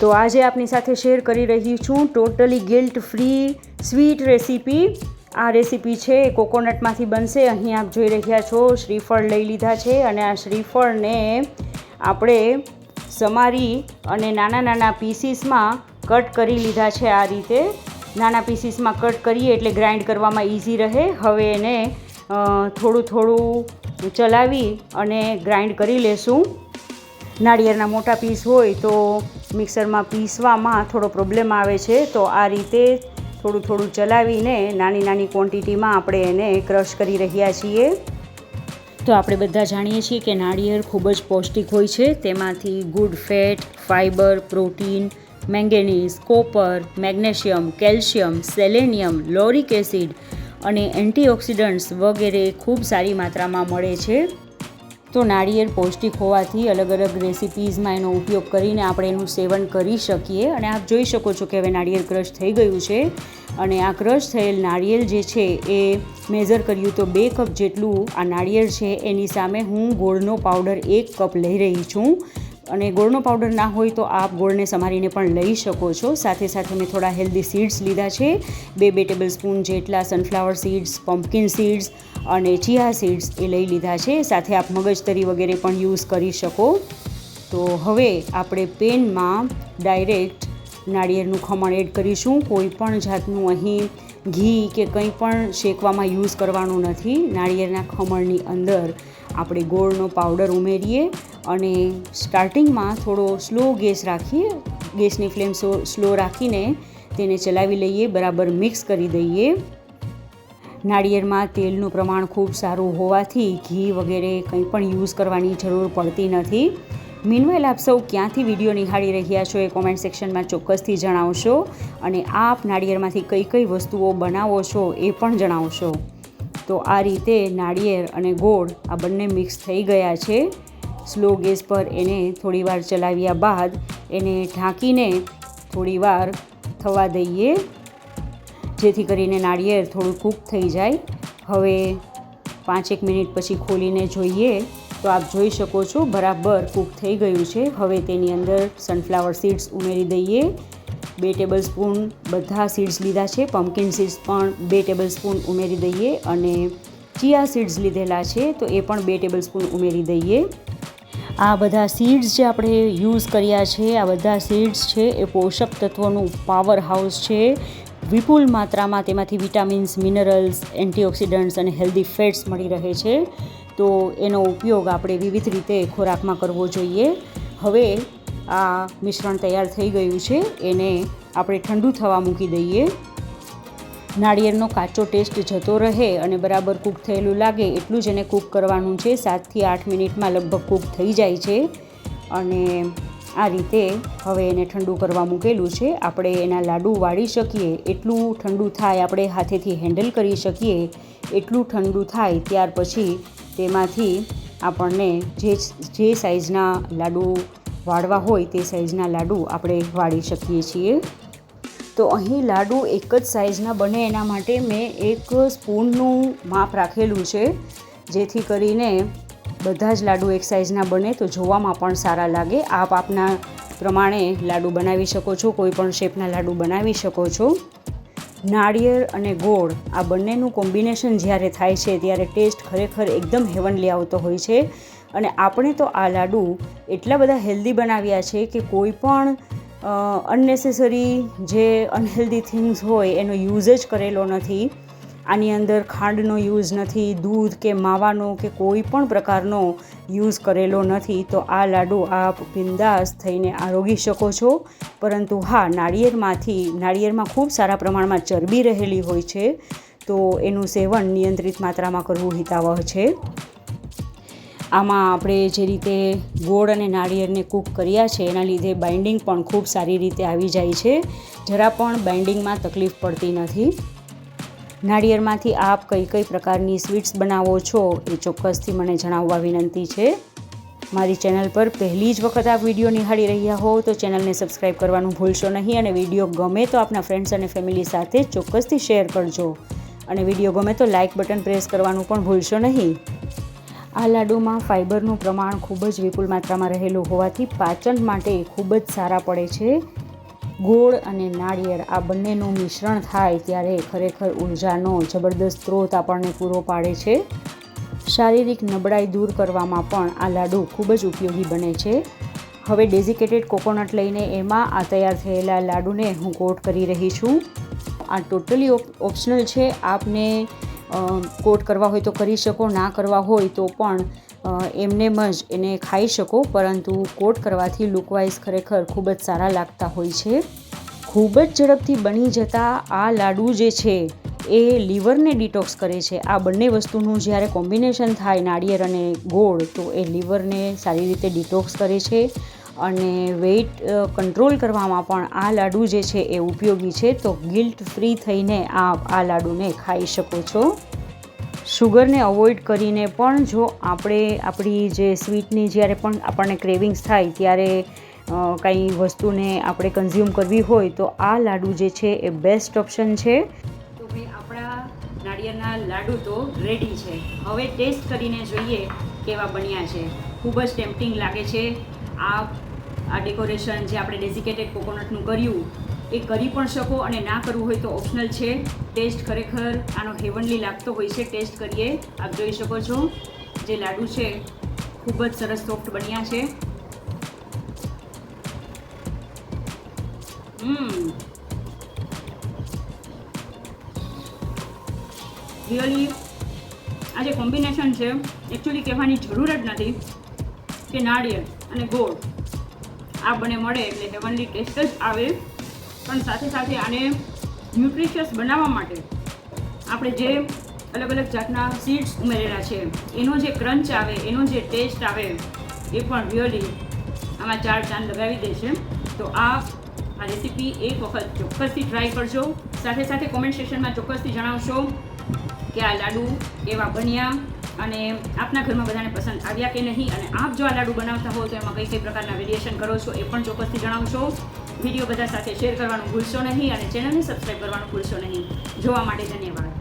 તો આજે આપની સાથે શેર કરી રહી છું totally guilt free sweet recipe. આ રેસીપી છે એ કોકોનટમાંથી બનશે. અહીં આપ જોઈ રહ્યા છો, શ્રીફળ લઈ લીધા છે અને આ શ્રીફળને આપણે સમારી અને નાના નાના પીસીસમાં કટ કરી લીધા છે આ રીતે. નાના પીસીસમાં કટ કરીએ એટલે ગ્રાઇન્ડ કરવામાં ઇઝી રહે. હવે એને થોડું થોડું ચલાવી અને ગ્રાઇન્ડ કરી લેશું. નાળિયેરના મોટા પીસ હોય તો મિક્સરમાં પીસવામાં થોડો પ્રોબ્લેમ આવે છે. તો આ રીતે થોડું થોડું ચલાવીને નાની નાની ક્વોન્ટિટીમાં આપણે એને ક્રશ કરી રહ્યા છીએ. તો આપણે બધા જાણીએ છીએ કે નાળિયેર ખૂબ જ પૌષ્ટિક હોય છે. તેમાંથી good fat fibre protein manganese copper magnesium calcium selenium lauric acid અને એન્ટીઓક્સિડન્ટ્સ વગેરે ખૂબ સારી માત્રામાં મળે છે. તો નાળિયેર પૌષ્ટિક હોવાથી અલગ અલગ રેસિપીઝમાં એનો ઉપયોગ કરીને આપણે એનું સેવન કરી શકીએ. અને આપ જોઈ શકો છો કે હવે નાળિયેર ક્રશ થઈ ગયું છે. અને આ ક્રશ થયેલ નાળિયેર જે છે એ મેઝર કર્યું તો બે કપ જેટલું આ નાળિયેર છે. એની સામે હું ગોળનો પાવડર એક કપ લઈ રહી છું. અને ગોળનો પાવડર ના હોય તો આપ ગોળને સમારીને પણ લઈ શકો છો. સાથે સાથે મેં થોડા હેલ્ધી સીડ્સ લીધા છે. બે બે ટેબલ સ્પૂન જેટલા સનફ્લાવર સીડ્સ પમ્પકિન સીડ્સ અને ચિયા સીડ્સ એ લઈ લીધા છે. સાથે આપ મગજતરી વગેરે પણ યુઝ કરી શકો. તો હવે આપણે પેનમાં ડાયરેક્ટ નાળિયેરનું ખમણ એડ કરીશું. કોઈ પણ જાતનું અહીં ઘી કે કંઈ પણ શેકવામાં યુઝ કરવાનું નથી. નાળિયેરના ખમણની અંદર આપણે ગોળનો પાવડર ઉમેરીએ અને સ્ટાર્ટિંગમાં થોડો સ્લો ગેસ રાખીએ. ગેસની ફ્લેમ સ્લો રાખીને તેને ચલાવી લઈએ, બરાબર મિક્સ કરી દઈએ. નાળિયેરમાં તેલનું પ્રમાણ ખૂબ સારું હોવાથી ઘી વગેરે કંઈ પણ યુઝ કરવાની જરૂર પડતી નથી. મીનવેલ આપ સૌ ક્યાંથી વીડિયો નિહાળી રહ્યા છો એ કોમેન્ટ સેક્શનમાં ચોક્કસથી જણાવશો અને આપ નાળિયેરમાંથી કઈ કઈ વસ્તુઓ બનાવો છો એ પણ જણાવશો. તો આ રીતે નાળિયેર અને ગોળ આ બંને મિક્સ થઈ ગયા છે. સ્લો ગેસ પર એને થોડીવાર ચલાવ્યા બાદ એને ઢાંકીને થોડીવાર થવા દઈએ, જેથી કરીને નાળિયેર થોડું કૂક થઈ જાય. હવે પાંચેક મિનિટ પછી ખોલીને જોઈએ તો આપ જોઈ શકો છો બરાબર કૂક થઈ ગયું છે. હવે તેની અંદર સનફ્લાવર સીડ્સ ઉમેરી દઈએ. બે ટેબલ સ્પૂન બધા સીડ્સ લીધા છે. પમ્પકિન સીડ્સ પણ બે ટેબલ સ્પૂન ઉમેરી દઈએ અને ચિયા સીડ્સ લીધેલા છે, તો એ પણ બે ટેબલ સ્પૂન ઉમેરી દઈએ. આ બધા સીડ્સ જે આપણે યુઝ કર્યા છે, આ બધા સીડ્સ છે, એ પોષક તત્વોનું પાવર હાઉસ છે. વિપુલ માત્રામાં તેમાંથી વિટામિન્સ મિનરલ્સ એન્ટીઓક્સિડન્ટ્સ અને હેલ્ધી ફેટ્સ મળી રહે છે. તો એનો ઉપયોગ આપણે વિવિધ રીતે ખોરાકમાં કરવો જોઈએ. હવે આ મિશ્રણ તૈયાર થઈ ગયું છે. એને આપણે ઠંડુ થવા મૂકી દઈએ. નાળિયેરનો કાચો ટેસ્ટ જતો રહે અને બરાબર કૂક થયેલું લાગે એટલું જ એને કૂક કરવાનું છે. સાતથી આઠ મિનિટમાં લગભગ કૂક થઈ જાય છે અને આ રીતે હવે એને ઠંડુ કરવા મૂકેલું છે. આપણે એના લાડુ વાળી શકીએ, એટલું ઠંડુ થાય આપણે હાથેથી હેન્ડલ કરી શકીએ, એટલું ઠંડુ થાય ત્યાર પછી તેમાંથી આપણને જે જે સાઇઝના લાડુ વાળવા હોય તે સાઇઝના લાડુ આપણે વાળી શકીએ છીએ. તો અહીં લાડુ એક જ સાઇઝના બને એના માટે મેં એક સ્પૂનનું માપ રાખેલું છે, જેથી કરીને બધા જ લાડુ એક સાઇઝના બને તો જોવામાં પણ સારા લાગે. આપ આપના પ્રમાણે લાડુ બનાવી શકો છો, કોઈ પણ શેપના લાડુ બનાવી શકો છો. નાળિયેર અને ગોળ આ બંનેનું કોમ્બિનેશન જ્યારે થાય છે ત્યારે ટેસ્ટ ખરેખર એકદમ હેવનલી આવતો હોય છે. અને આપણે તો આ લાડુ એટલા બધા હેલ્ધી બનાવ્યા છે કે કોઈ પણ અનનેસેસરી જે અનહેલ્ધી થિંગ્સ હોય, એનો યુઝ જ કરેલો નથી. આની અંદર ખાંડનો યુઝ નથી, દૂધ કે માવાનો કે કોઈ પણ પ્રકારનો યુઝ કરેલો નથી. તો આ લાડુ આપ બિંદાસ થઈને આરોગી શકો છો. પરંતુ હા, નાળિયેરમાંથી, નાળિયેરમાં ખૂબ સારા પ્રમાણમાં ચરબી રહેલી હોય છે. તો એનું સેવન નિયંત્રિત માત્રામાં કરવું હિતાવહ છે. આમાં આપણે જે રીતે ગોળ અને નાળિયેરને કૂક કર્યા છે, એના લીધે બાઇન્ડિંગ પણ ખૂબ સારી રીતે આવી જાય છે. જરા પણ બાઇન્ડિંગમાં તકલીફ પડતી નથી. નાળિયેરમાંથી આપ કઈ કઈ પ્રકારની સ્વીટ્સ બનાવો છો, એ ચોક્કસથી મને જણાવવા વિનંતી છે. મારી ચેનલ પર પહેલી જ વખત આ વીડિયો નિહાળી રહ્યા હો, તો ચેનલને સબસ્ક્રાઈબ કરવાનું ભૂલશો નહીં અને વીડિયો ગમે તો આપના ફ્રેન્ડ્સ અને ફેમિલી સાથે ચોક્કસથી શેર કરજો. અને વીડિયો ગમે તો લાઇક બટન પ્રેસ કરવાનું પણ ભૂલશો નહીં. આ લાડુમાં ફાઇબરનું પ્રમાણ ખૂબ જ વિપુલ માત્રામાં રહેલું હોવાથી પાચન માટે ખૂબ જ સારા પડે છે. ગોળ અને નાળિયેર આ બંનેનું મિશ્રણ થાય ત્યારે ખરેખર ઉર્જાનો જબરદસ્ત સ્ત્રોત આપણને પૂરો પાડે છે. શારીરિક નબળાઈ દૂર કરવામાં પણ આ લાડુ ખૂબ જ ઉપયોગી બને છે. હવે ડેઝિકેટેડ કોકોનટ લઈને એમાં આ તૈયાર થયેલા લાડુને હું કોટ કરી રહી છું. આ ટોટલી ઓપ્શનલ છે. આપને કોટ કરવા હોય તો કરી શકો, ના કરવા હોય તો પણ એમને જ એને ખાઈ શકો, પરંતુ કોટ કરવાથી લુકવાઇઝ ખરેખર ખૂબ જ સારા લાગતા હોય છે. ખૂબ જ ઝડપથી બની જતા આ લાડુ જે છે, એ લીવરને ડિટોક્સ કરે છે. આ બંને વસ્તુનું જ્યારે કોમ્બિનેશન થાય નાળિયેર અને ગોળ, તો એ લીવરને સારી રીતે ડિટોક્સ કરે છે. અને વેઇટ કંટ્રોલ કરવામાં પણ આ લાડુ જે છે એ ઉપયોગી છે. તો ગિલ્ટ ફ્રી થઈને આપ આ લાડુને ખાઈ શકો છો. શુગરને અવોઇડ કરીને પણ જો આપણે આપણી જે સ્વીટની જ્યારે પણ આપણને ક્રેવિંગ્સ થાય ત્યારે કંઈ વસ્તુને આપણે કન્ઝ્યુમ કરવી હોય તો આ લાડુ જે છે એ બેસ્ટ ઓપ્શન છે. તો ભાઈ આપણા નાળિયેરના લાડુ તો રેડી છે. હવે ટેસ્ટ કરીને જોઈએ કેવા બન્યા છે. ખૂબ જ ટેમ્પટિંગ લાગે છે. આ આ ડેકોરેશન જે આપણે ડેઝિકેટેડ કોકોનટનું કર્યું, એ કરી પણ શકો અને ના કરવું હોય તો ઓપ્શનલ છે. ટેસ્ટ ખરેખર આનો હેવનલી લાગતો હોય છે. ટેસ્ટ કરીએ. આપ જોઈ શકો છો જે લાડુ છે, ખૂબ જ સરસ સોફ્ટ બન્યા છે. રિયલી આ જે કોમ્બિનેશન છે એકચ્યુઅલી કહેવાની જરૂર જ નથી. કે નાળિયેર અને ગોળ. આ બંને મળે એટલે હેવનલી ટેસ્ટ જ આવે. પણ સાથે સાથે આને ન્યુટ્રિશિયસ બનાવવા માટે આપણે જે અલગ અલગ જાતના સીડ્સ ઉમેરેલા છે, એનો જે ક્રંચ આવે, એનો જે ટેસ્ટ આવે, એ પણ રિયલી આમાં ચાર ચાંદ લગાવી દે છે તો આ આ રેસીપી એક વખત ચોક્કસથી ટ્રાય કરજો. સાથે સાથે કોમેન્ટ સેક્શનમાં ચોક્કસથી જણાવશો કે આ લાડુ કેવા બન્યા અને આપના ઘરમાં બધાને પસંદ આવ્યા કે નહીં અને આપ જો આ લાડુ બનાવતા હો તો એમાં કઈ કઈ પ્રકારના વેરિએશન કરો છો એ પણ ચોક્કસથી જણાવશો. વીડિયો બધા સાથે શેર કરવાનું ભૂલશો નહીં અને ચેનલને સબસ્ક્રાઈબ કરવાનું ભૂલશો નહીં. જોવા માટે ધન્યવાદ.